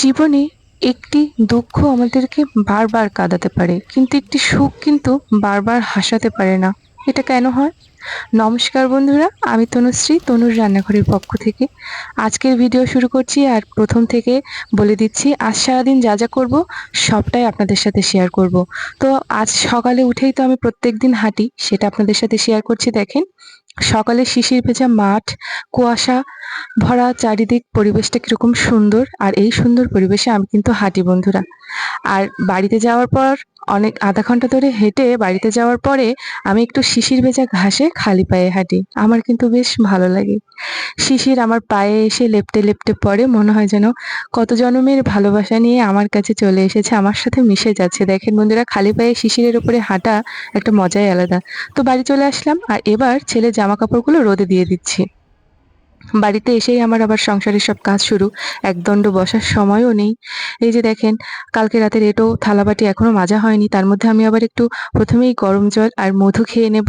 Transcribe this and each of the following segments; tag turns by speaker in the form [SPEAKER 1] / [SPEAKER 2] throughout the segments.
[SPEAKER 1] জীবনে একটি দুঃখ আমাদেরকে বারবার কাঁদাতে পারে, কিন্তু একটি সুখ কিন্তু বারবার হাসাতে পারে না। এটা কেন হয়? নমস্কার বন্ধুরা, আমি তনুশ্রী, তনুর রান্নাঘরের পক্ষ থেকে। আজকের ভিডিও শুরু করছি আর প্রথম থেকে বলে দিচ্ছি, আজ সারাদিন যা যা করব, সবটাই আপনাদের সাথে শেয়ার করব। তো আজ সকালে উঠেই তো আমি প্রত্যেক দিন হাঁটি, সেটা আপনাদের সাথে শেয়ার করছি, দেখেন। সকালে শিশির ভেজা মাঠ, কুয়াশা ভরা চারিদিক পরিবেশটা কীরকম সুন্দর, আর এই সুন্দর পরিবেশে আমি কিন্তু হাঁটি বন্ধুরা। আর বাড়িতে যাওয়ার পর অনেক আধা ঘণ্টা ধরে হেঁটে বাড়িতে যাওয়ার পরে আমি একটু শিশির ভেজা ঘাসে খালি পায়ে হাঁটি। আমার কিন্তু বেশ ভালো লাগে। শিশির আমার পায়ে এসে লেপটে লেপটে পড়ে, মনে হয় যেন কত জনমের ভালোবাসা নিয়ে আমার কাছে চলে এসেছে, আমার সাথে মিশে যাচ্ছে। দেখেন বন্ধুরা, খালি পায়ে শিশিরের উপরে হাঁটা একটা মজাই আলাদা। তো বাড়ি চলে আসলাম, আর এবার ছেলে জামা কাপড়গুলো রোদে দিয়ে দিচ্ছি। বাড়িতে এসেই আমার আবার সংসারের সব কাজ শুরু। একদণ্ড বসার সময়ও নেই। এই যে দেখেন, কালকে রাতের এটো, থালাবাটি এখনও মাজা হয়নি। তার মধ্যে আমি আবার একটু প্রথমেই গরম জল আর মধু খেয়ে নেব।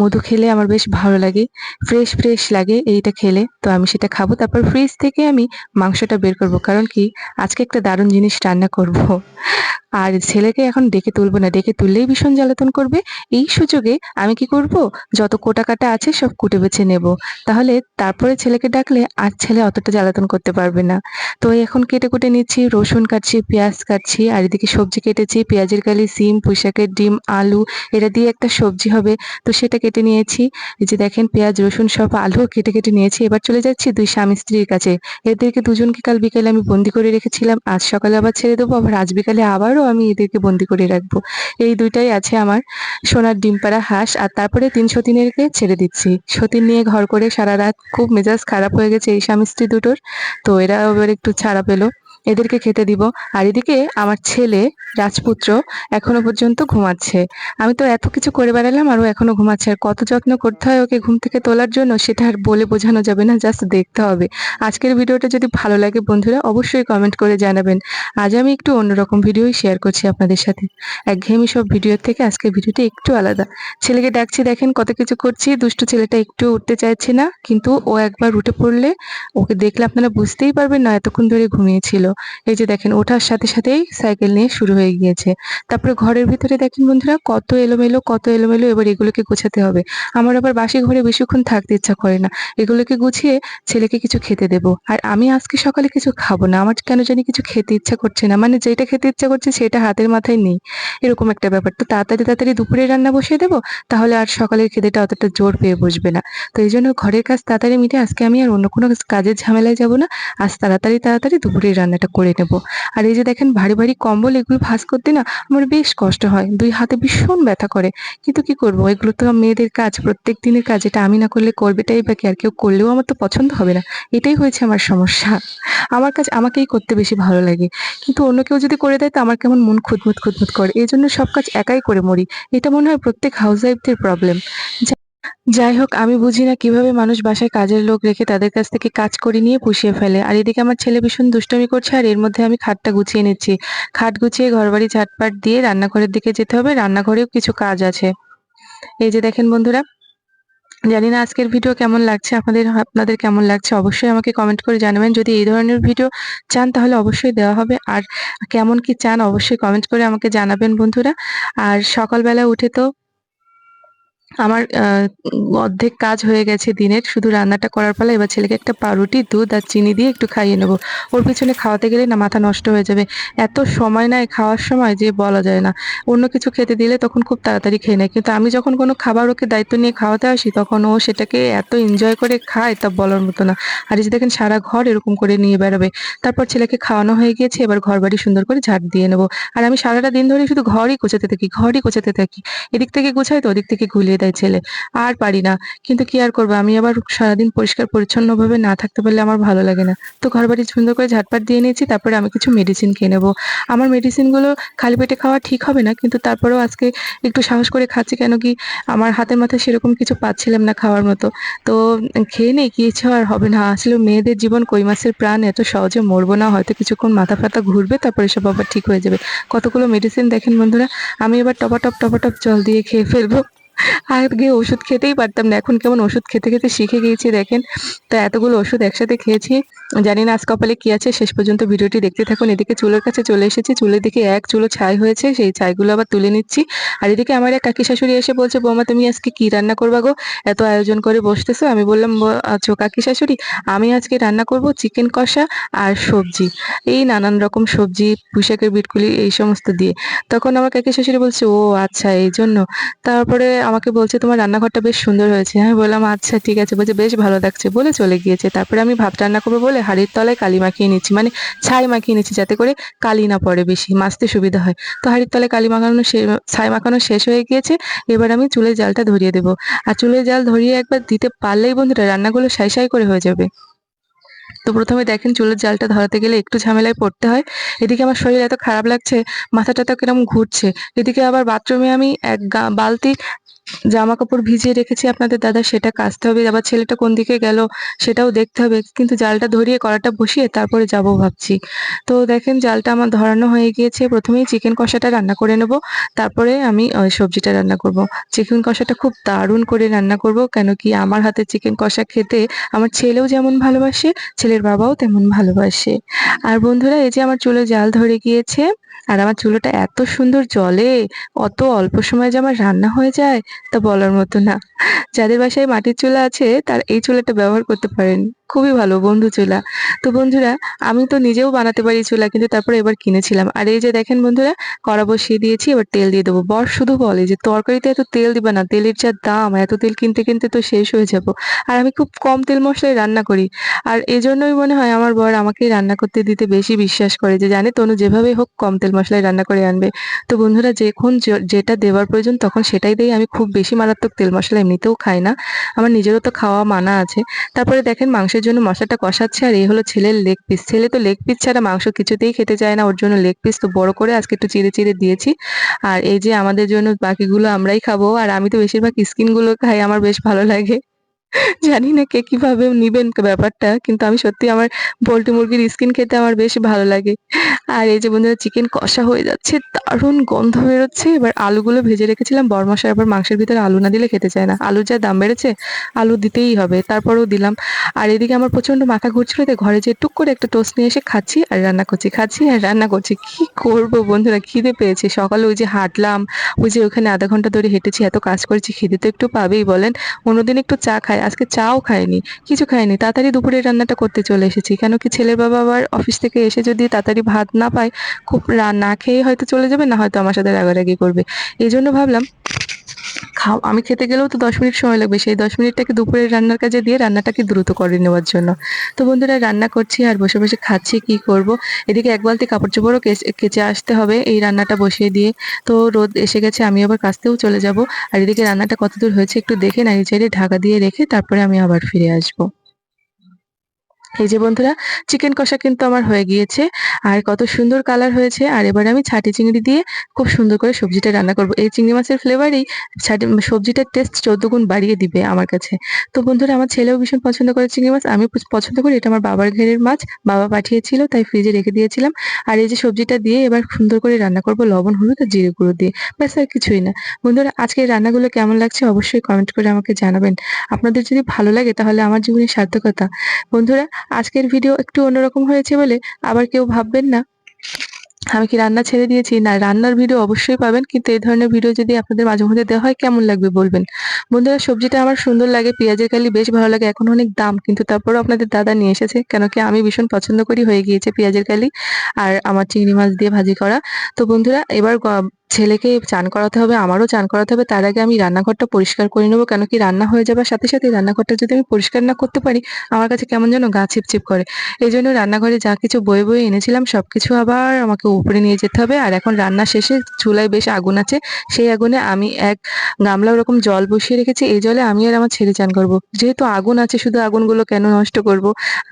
[SPEAKER 1] মধু খেলে আমার বেশ ভালো লাগে। ফ্রেশ ফ্রেশ লাগে এইটা খেলে। তো আমি সেটা খাব। তারপর ফ্রিজ থেকে আমি মাংসটা বের করব। কারণ কি? আজকে একটা দারুণ জিনিস রান্না করব। আর ছেলেকে এখন ডেকে তুলবো না, ডেকে তুললেই ভীষণ জ্বালাতন করবে। এই সুযোগে আমি কি করব? যত কোটা কাটা আছে সব কুটে বেছে নেব। তাহলে তারপরে ছেলেকে ডাকলে আর ছেলে অতটা জ্বালাতন করতে পারবে না। তো এখন কেটে কুটে নিচ্ছি, রসুন কাটছি, পেঁয়াজ কাটছি, আর এদিকে সবজি কেটেছি, পেঁয়াজের কালি, সিম, পুঁইশাকের ডিম, আলু, এটা দিয়ে একটা সবজি হবে। তো সেটা কেটে নিয়েছি। এই যে দেখেন পেঁয়াজ, রসুন সব আলু কেটে কেটে নিয়েছি। এবার চলে যাচ্ছি দুই স্বামী স্ত্রীর কাছে। এদেরকে দুজনকে কাল বিকেলে আমি বন্দি করে রেখেছিলাম। আজ সকালে আবার ছেড়ে দেবো, আবার আজ বিকালে আবারও আমি এদেরকে বন্দি করে রাখব। এই দুইটাই আছে আমার সোনার ডিম পাড়া হাঁস, আর তারপরে তিন সতীনেরকে ছেড়ে দিচ্ছি। সতীন নিয়ে ঘর করে সারা রাত খুব মেজাজ খারাপ হয়ে গেছে এই স্বামী স্ত্রী দুটোর, তো এরা এবার একটু ছাড়া পেল। এদেরকে খেতে দিব। আর এদিকে আমার ছেলে, রাজপুত্র, এখনও পর্যন্ত ঘুমাচ্ছে। আমি তো এত কিছু করে বেড়ালাম আর ও এখনও ঘুমাচ্ছে। আর কত যত্ন করতে হয় ওকে ঘুম থেকে তোলার জন্য, সেটা আর বলে বোঝানো যাবে না, জাস্ট দেখতে হবে। আজকের ভিডিওটা যদি ভালো লাগে বন্ধুরা, অবশ্যই কমেন্ট করে জানাবেন। আজ আমি একটু অন্যরকম ভিডিওই শেয়ার করছি আপনাদের সাথে। একঘেয়েমি সব ভিডিওর থেকে আজকের ভিডিওটা একটু আলাদা। ছেলেকে ডাকছি, দেখেন কত কিছু করছি। দুষ্টু ছেলেটা একটু উঠতে চাইছে না, কিন্তু ও একবার উঠে পড়লে ওকে দেখলে আপনারা বুঝতেই পারবেন না এতক্ষণ ধরে ঘুমিয়েছিল। এই যে দেখেন, ওঠার সাথে সাথেই সাইকেল নিয়ে শুরু হয়ে গিয়েছে। তারপরে ঘরের ভিতরে দেখেন বন্ধুরা, কত এলোমেলো কত এলোমেলো, এবার এগুলোকে গোছাতে হবে। আমার আবার বাসি ঘরে বেশিক্ষণ থাকতে ইচ্ছা করে না। এগুলোকে গুছিয়ে ছেলেকে কিছু খেতে দেব। আর আমি আজকে সকালে কিছু খাব না। আমার কেন জানি কিছু খেতে ইচ্ছা করছে না। মানে যেটা খেতে ইচ্ছা করছে সেটা হাতের মাথায় নেই। এরকম একটা ব্যাপার। তো তাড়াতাড়ি তাড়াতাড়ি দুপুরে রান্না বসিয়ে দেবো, তাহলে আর সকালের খেতেটা অতটা জোর পেয়ে বসবে না। তো এই জন্য ঘরের কাজ তাড়াতাড়ি মিটে আজকে আমি আর অন্য কোনো কাজের ঝামেলায় যাব না। আজ তাড়াতাড়ি তাড়াতাড়ি দুপুরের রান্নাটা করে নেব। আর এই যে দেখেন ভারী ভারী কম্বল, এগুলো ভাঁজ করতে না আমার বেশ কষ্ট হয়। দুই হাতে ভীষণ ব্যথা করে। কিন্তু কি করব? এগুলো তো মেয়েদের কাজ। প্রত্যেক দিনের কাজ। এটা আমি না করলে করবেটাই বা কি? আর কেউ করলেও আমার তো পছন্দ হবে না। এটাই হয়েছে আমার সমস্যা। আমার কাজ আমাকেই করতে বেশি ভালো লাগে। কিন্তু অন্য কেউ যদি করে দেয়, তো আমার কেমন মন খুদমুত খুদমুত করে। এই জন্য সব কাজ একাই করে মরি। এটা মনে হয় প্রত্যেক হাউস ওয়াইফদের প্রবলেম যাই হোক, আমি বুঝি না কীভাবে মানুষ বাসায় কাজের লোক রেখে তাদের কাছ থেকে কাজ করে নিয়ে পুষিয়ে ফেলে। আর এদিকে আমার ছেলে ভীষণ দুষ্টমি করছে আর এর মধ্যে আমি খাটটা গুছিয়ে নিচ্ছি। খাট গুছিয়ে ঘরবাড়ি ঝাটপাট দিয়ে রান্নাঘরের দিকে যেতে হবে। রান্নাঘরেও কিছু কাজ আছে। এই যে দেখেন বন্ধুরা, জানি না আজকের ভিডিও কেমন লাগছে, আপনাদের আপনাদের কেমন লাগছে? অবশ্যই আমাকে কমেন্ট করে জানাবেন। যদি এই ধরনের ভিডিও চান, তাহলে অবশ্যই দেওয়া হবে। আর কেমন কি চান, অবশ্যই কমেন্ট করে আমাকে জানাবেন বন্ধুরা। আর সকালবেলা উঠে তো আমার অর্ধেক কাজ হয়ে গেছে দিনের। শুধু রান্নাটা করার পালা, এবার ছেলেকে একটা পাউরুটি দুধ আর চিনি দিয়ে একটু খাইয়ে নেব। ওর পিছনে খাওয়াতে গেলে না মাথা নষ্ট হয়ে যাবে। এত সময় নেয় খাওয়ার সময় যে বলা যায় না। অন্য কিছু খেতে দিলে তখন খুব তাড়াতাড়ি খেয়ে নেয়। কিন্তু আমি যখন কোনো খাবার ওকে দায়িত্ব নিয়ে খাওয়াতে আসি, তখন ও সেটাকে এত এনজয় করে খায় তা বলার মতো না। আর এই যে দেখেন সারা ঘর এরকম করে নিয়ে বেরোবে তারপর ছেলেকে খাওয়ানো হয়ে গিয়েছে, এবার ঘর বাড়ি সুন্দর করে ঝাড় দিয়ে নেব। আর আমি সারাটা দিন ধরে শুধু ঘরই গোছাতে থাকি, ঘরই গোছাতে থাকি। এদিক থেকে গোছাই তো, ওদিক থেকে ঘুলিয়ে দেয় ছেলে, আর পারি না। কিন্তু কি আর করব? আমি আবার সারাদিন পরিষ্কার, পরিচ্ছন্নভাবে না থাকতে পারলে আমার ভালো লাগে না। তো ঘর বাড়ি সুন্দর করে ঝাটপাট দিয়ে নিয়েছি, তারপরে আমি কিছু মেডিসিন খেয়ে নেব। আমার মেডিসিনগুলো খালি পেটে খাওয়া ঠিক হবে না, কিন্তু তারপরেও আজকে একটু সাহস করে খাচ্ছি কেন কি আমার হাতের মাথায় সেরকম কিছু পাচ্ছিলাম না খাওয়ার মতো। তো খেয়ে নেই কি ইচ্ছা আর হবে না। আসলে মেয়েদের জীবন কই মাসের প্রাণ? এত সহজে মরবো না। হয়তো কিছুক্ষণ মাথা ফাতা ঘুরবে, তারপরে সব আবার ঠিক হয়ে যাবে। কতগুলো মেডিসিন দেখেন বন্ধুরা, আমি এবার টপাটপ টপাটপ জল দিয়ে খেয়ে ফেলব। আগে ওষুধ খেতেই পারতাম না। এখন কেমন ওষুধ খেতে খেতে শিখে গিয়েছি, দেখেন। তো এতগুলো ওষুধ একসাথে খেয়েছি। জানি না আজ কপালে কি আছে, শেষ পর্যন্ত ভিডিওটি দেখতে থাকুন। এদিকে চুলের কাছে চলে এসেছি, চুলের দিকে এক চুলো ছাই হয়েছে, সেই ছাইগুলো আবার তুলে নিচ্ছি। আর এদিকে আমার এক কাকি শাশুড়ি এসে বলছে, বৌমা, তুমি আজকে কি রান্না করবা গো? এত আয়োজন করে বসতেছো? আমি বললাম, "ব- আচ্ছা কাকি শাশুড়ি, আমি আজকে রান্না করব চিকেন কষা আর সবজি। এই নানান রকম সবজি, পুঁইশাকের বিটকুলি, এই সমস্ত দিয়ে। তখন আমার কাকি শাশুড়ি বলছে, ও আচ্ছা এই জন্য তারপরে আমাকে বলছে, তোমার রান্নাঘরটা বেশ সুন্দর হয়েছে। আমি বললাম আচ্ছা ঠিক আছে। বলছে, বেশ ভালো লাগছে। বলে চলে গিয়েছে। তারপরে আমি ভাত রান্না করব বলে হাঁড়ির তলায় কালি মাখিয়ে নিচ্ছি। মানে ছাই মাখিয়ে নিচ্ছি যাতে করে কালি না পড়ে বেশি মাছতে সুবিধা হয়। তো হাঁড়ির তলায় কালি মাখানো ছাই মাখানো শেষ হয়ে গিয়েছে। এবার আমি চুলের জালটা ধরিয়ে দেবো। আর চুলের জাল ধরিয়ে একবার দিতে পারলেই বন্ধুরা, রান্নাগুলো সাই সাই করে হয়ে যাবে। তো প্রথমে দেখেন, চুলের জালটা ধরাতে গেলে একটু ঝামেলায় পড়তে হয়। এদিকে আমার শরীর এত খারাপ লাগছে, মাথাটা তো কীরকম ঘুরছে। এদিকে আবার বাথরুমে আমি এক বালতি জামা কাপড় ভিজিয়ে রেখেছি আপনাদের দাদা, সেটা কাচতে হবে। আবার ছেলেটা কোন দিকে গেল সেটাও দেখতে হবে। কিন্তু জালটা ধরিয়ে কড়াটা বসিয়ে তারপরে যাব ভাবছি। তো দেখেন, জালটা আমার ধরানো হয়ে গিয়েছে। প্রথমেই চিকেন কষাটা রান্না করে নেব। তারপরে আমি সবজিটা রান্না করব। চিকেন কষাটা খুব দারুণ করে রান্না করব। কেন কি আমার হাতে চিকেন কষা খেতে আমার ছেলেও যেমন ভালোবাসে, ছেলের বাবাও তেমন ভালোবাসে। আর বন্ধুরা, এই যে আমার চুলে জাল ধরে গিয়েছে। আর আমার চুলোটা এত সুন্দর জলে, অত অল্প সময়ে যে আমার রান্না হয়ে যায়, তা বলার মতো না। যাদের বাসায় মাটির চুলা আছে, তার এই চুলাটা ব্যবহার করতে পারেন। খুবই ভালো বন্ধু চুলা। তো বন্ধুরা, আমি তো নিজেও বানাতে পারি চুলা, কিন্তু তারপরে এবার কিনেছিলাম। আর এই যে দেখেন বন্ধুরা, কড়া বসিয়ে দিয়েছি, এবার তেল দিয়ে দেবো। বর শুধু বলে যে, তরকারিতে এত তেল দিবা না, তেলের যা দাম, এত তেল কিনতে কিনতে তো শেষ হয়ে যাব। আর আমি খুব কম তেল মশলায় রান্না করি। আর এজন্যই মনে হয় আমার বর আমাকে রান্না করতে দিতে বেশি বিশ্বাস করে যে, জানে তনু যেভাবে হোক কম তেল মশলায় রান্না করে আনবে। তো বন্ধুরা, যখন যেটা দেওয়ার প্রয়োজন, তখন সেটাই দেই। আমি খুব বেশি মারাত্মক তেল মশলা এমনিতেও খাই না। আমার নিজেরও তো খাওয়া মানা আছে। তারপরে দেখেন মাংসের জন্য মশলাটা কষাচ্ছে আর এই হলো ছেলের লেগ পিস ছেলে তো লেগ পিস ছাড়া মাংস কিছুতেই খেতে চায় না, ওর জন্য লেগ পিস তো বড় করে আজকে একটু চিড়ে চিড়ে দিয়েছি। আর এই যে আমাদের জন্য বাকিগুলো আমরাই খাব, আর আমি তো বেশিরভাগ স্কিনগুলো খাই, আমার বেশ ভালো লাগে। জানি না কে কীভাবে নিবেন ব্যাপারটা, কিন্তু আমি সত্যি আমার পোল্ট্রি মুরগির স্কিন খেতে আমার বেশ ভালো লাগে। আর এই যে বন্ধুরা চিকেন কষা হয়ে যাচ্ছে, দারুণ গন্ধ বেরোচ্ছে। এবার আলুগুলো ভেজে রেখেছিলাম, বরমশাই আবার মাংসের ভিতরে আলু না দিলে খেতে চায় না। আলুর যা দাম বেড়েছে, আলু দিতেই হবে, তারপরেও দিলাম। আর এদিকে আমার প্রচণ্ড মাথা ঘুরছিল তাই ঘরে যে টুক করে একটা টোস্ট নিয়ে এসে খাচ্ছি আর রান্না করছি, খাচ্ছি আর রান্না করছি। কি করব বন্ধুরা, খিদে পেয়েছে। সকালে ওই যে হাঁটলাম, ওই যে ওখানে আধা ঘণ্টা ধরে হেঁটেছি, এত কাজ করেছি, খিদে তো একটু পাবেই বলেন। অন্যদিন একটু চা খাই আজকে চাও খায়নি, কিছু খায়নি। তাড়াতাড়ি দুপুরের রান্নাটা করতে চলে এসেছি। কেন কি ছেলের বাবা আবার অফিস থেকে এসে যদি তাড়াতাড়ি ভাত না পায়, খুব না খেয়ে হয়তো চলে যাবে, না হয়তো আমার সাথে রাগারাগি করবে। এই জন্য ভাবলাম খাও, আমি খেতে গেলেও তো দশ মিনিট সময় লাগবে। সেই দশ মিনিটটাকে দুপুরের রান্নার কাজে দিয়ে রান্নাটাকে দ্রুত করে নেওয়ার জন্য। তো বন্ধুরা, রান্না করছি আর বসে বসে খাচ্ছি, কি করব? এদিকে এক বালতি কাপড় চোপড়ও কেচে আসতে হবে, এই রান্নাটা বসিয়ে দিয়ে। তো রোদ এসে গেছে, আমি আবার কাস্তেও চলে যাব। আর এদিকে রান্নাটা কতদূর হয়েছে একটু দেখে নাড়ি চাইলে ঢাকা দিয়ে রেখে তারপরে আমি আবার ফিরে আসব। এই যে বন্ধুরা চিকেন কষা কিন্তু আমার হয়ে গিয়েছে, আর কত সুন্দর কালার হয়েছে, আর এবার আমি ছাটি চিংড়ি দিয়ে খুব সুন্দর করে সবজিটা রান্না করব। এই চিংড়ি মাছের ফ্লেভারেই ছাটি, সবজিটার টেস্ট চোদ্দ গুণ বাড়িয়ে দিবে আমার কাছে। তো বন্ধুরা, আমার ছেলেও ভীষণ পছন্দ করে চিংড়ি মাছ আমি পছন্দ করি, এটা আমার বাবার ঘেরের মাছ, বাবা পাঠিয়েছিল, তাই ফ্রিজে রেখে দিয়েছিলাম। আর এই যে সবজিটা দিয়ে এবার সুন্দর করে রান্না করব লবণ, হলুদ আর জিরে গুঁড়ো দিয়ে, ব্যাস আর কিছুই না। বন্ধুরা, আজকের রান্নাগুলো কেমন লাগছে অবশ্যই কমেন্ট করে আমাকে জানাবেন। আপনাদের যদি ভালো লাগে তাহলে আমার জীবনের সার্থকতা। বন্ধুরা আজকের ভিডিও একটু অন্যরকম হয়েছে বলে আবার কেউ ভাববেন না। আমি কি রান্না ছেড়ে দিয়েছি? না, রান্নার ভিডিও অবশ্যই পাবেন, কিন্তু এই ধরনের ভিডিও যদি আপনাদের মাঝে মধ্যে দেওয়া হয়, কেমন লাগবে বলবেন? বন্ধুরা, সবজিটা আমার সুন্দর লাগে, পেঁয়াজের কালি বেশ ভালো লাগে, এখন অনেক দাম, কিন্তু তারপরেও আপনাদের দাদা নিয়ে এসেছে, কেন কি আমি ভীষণ পছন্দ করি, হয়ে গিয়েছে পেঁয়াজের কালি আর আমার চিংড়ি মাছ দিয়ে ভাজি করা। তো বন্ধুরা, এবার ছেলেকে চান করাতে হবে, আমারও চান করাতে হবে, তার আগে আমি রান্নাঘরটা পরিষ্কার করে নেব। কেন কি রান্না হয়ে যাবার সাথে সাথে রান্নাঘরটা যদি আমি পরিষ্কার না করতে পারি, আমার কাছে কেমন যেন গা চিপচিপ করে। এই জন্য রান্নাঘরে যা কিছু বয়ে বয়ে এনেছিলাম সব কিছু আবার আমাকে উপরে নিয়ে যেতে হবে। আর এখন রান্না শেষে চুলায় বেশ আগুন আছে, সেই আগুনে আমি এক গামলা ওরকম জল বসিয়ে রেখেছি, এই জলে আমি আর আমার ছেলে চান করব। যেহেতু আগুন আছে, শুধু আগুনগুলো কেন নষ্ট করব?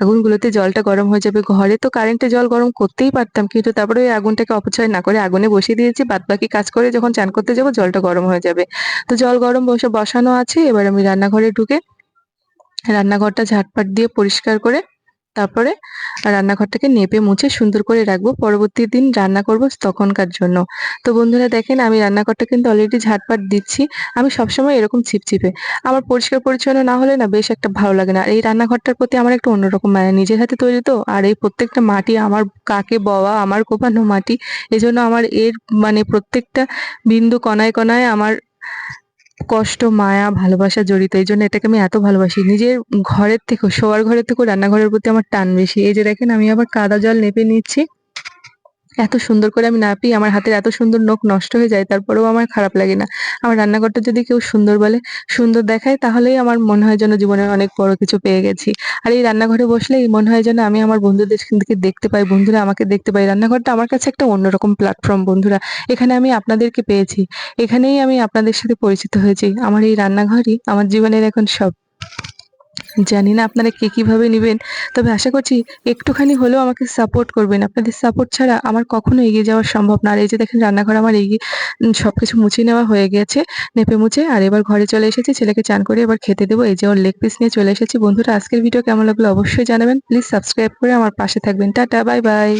[SPEAKER 1] আগুনগুলোতে জলটা গরম হয়ে যাবে, ঘরে তো কারেন্টে জল গরম করতেই পারতাম, কিন্তু তারপরে ওই আগুনটাকে অপচয় না করে আগুনে বসিয়ে দিয়েছি বাদ বাকি কাজ করে যখন চান করতে যাব, জলটা গরম হয়ে যাবে। তো জল গরম বসে বসানো আছে, এবার আমি রান্নাঘরে ঢুকে রান্নাঘরটা ঝাটপাট দিয়ে পরিষ্কার করে তারপরে রান্নাঘরটাকে নেপে মুছে সুন্দর করে রাখব। পরবর্তী দিন রান্না করব তখনকার জন্য। তো বন্ধুরা দেখেন, আমি রান্নাঘরটা কিন্তু অলরেডি ঝাটপাট দিচ্ছি। আমি সবসময় এরকম ছিপছিপে। আমার পরিষ্কার পরিচ্ছন্ন না হলে না বেশ একটা ভালো লাগে না। এই রান্নাঘরটার প্রতি আমার একটা অন্যরকম মায়া। নিজের হাতে তৈরি তো। আর এই প্রত্যেকটা মাটি আমার কাকে বওয়া, আমার কোপানো মাটি, এজন্য আমার এর মানে প্রত্যেকটা বিন্দু কণায় কণায় আমার কষ্ট, মায়া, ভালোবাসা জড়িত, এই জন্য এটাকে আমি এত ভালোবাসি। নিজের ঘরের থেকেও, শোয়ার ঘরের থেকেও রান্নাঘরের প্রতি আমার টান বেশি। এই যে দেখেন, আমি আবার কাদা জল নেপে নিচ্ছি। এত সুন্দর করে আমি না পেয়ে আমার হাতের এত সুন্দর নখ নষ্ট হয়ে যায়, তারপরেও আমার খারাপ লাগে না। আমার রান্নাঘরটা যদি কেউ সুন্দর বলে, সুন্দর দেখায়, তাহলেই আমার মনে হয় যেন জীবনে অনেক বড় কিছু পেয়ে গেছি। আর এই রান্নাঘরে বসলেই মনে হয় যেন আমি আমার বন্ধুদের দিকে দেখতে পাই, বন্ধুরা আমাকে দেখতে পাই রান্নাঘরটা আমার কাছে একটা অন্যরকম প্ল্যাটফর্ম বন্ধুরা। এখানে আমি আপনাদেরকে পেয়েছি। এখানেই আমি আপনাদের সাথে পরিচিত হয়েছি। আমার এই রান্নাঘরই আমার জীবনের এখন সব। জানি না আপনারা কে কীভাবে নেবেন, তবে আশা করছি একটুখানি হলেও আমাকে সাপোর্ট করবেন। আপনাদের সাপোর্ট ছাড়া আমার কখনো এগিয়ে যাওয়া সম্ভব না। আর এই যে দেখেন রান্নাঘর আমার এগিয়ে সব কিছু মুছে নেওয়া হয়ে গেছে, নেপে মুছে, আর এবার ঘরে চলে এসেছি, ছেলেকে চান করে এবার খেতে দেবো। এই যে ওর লেগ পিস নিয়ে চলে এসেছি। বন্ধুরা, আজকের ভিডিও কেমন লাগল অবশ্যই জানাবেন। প্লিজ সাবস্ক্রাইব করে আমার পাশে থাকবেন। Tata bye bye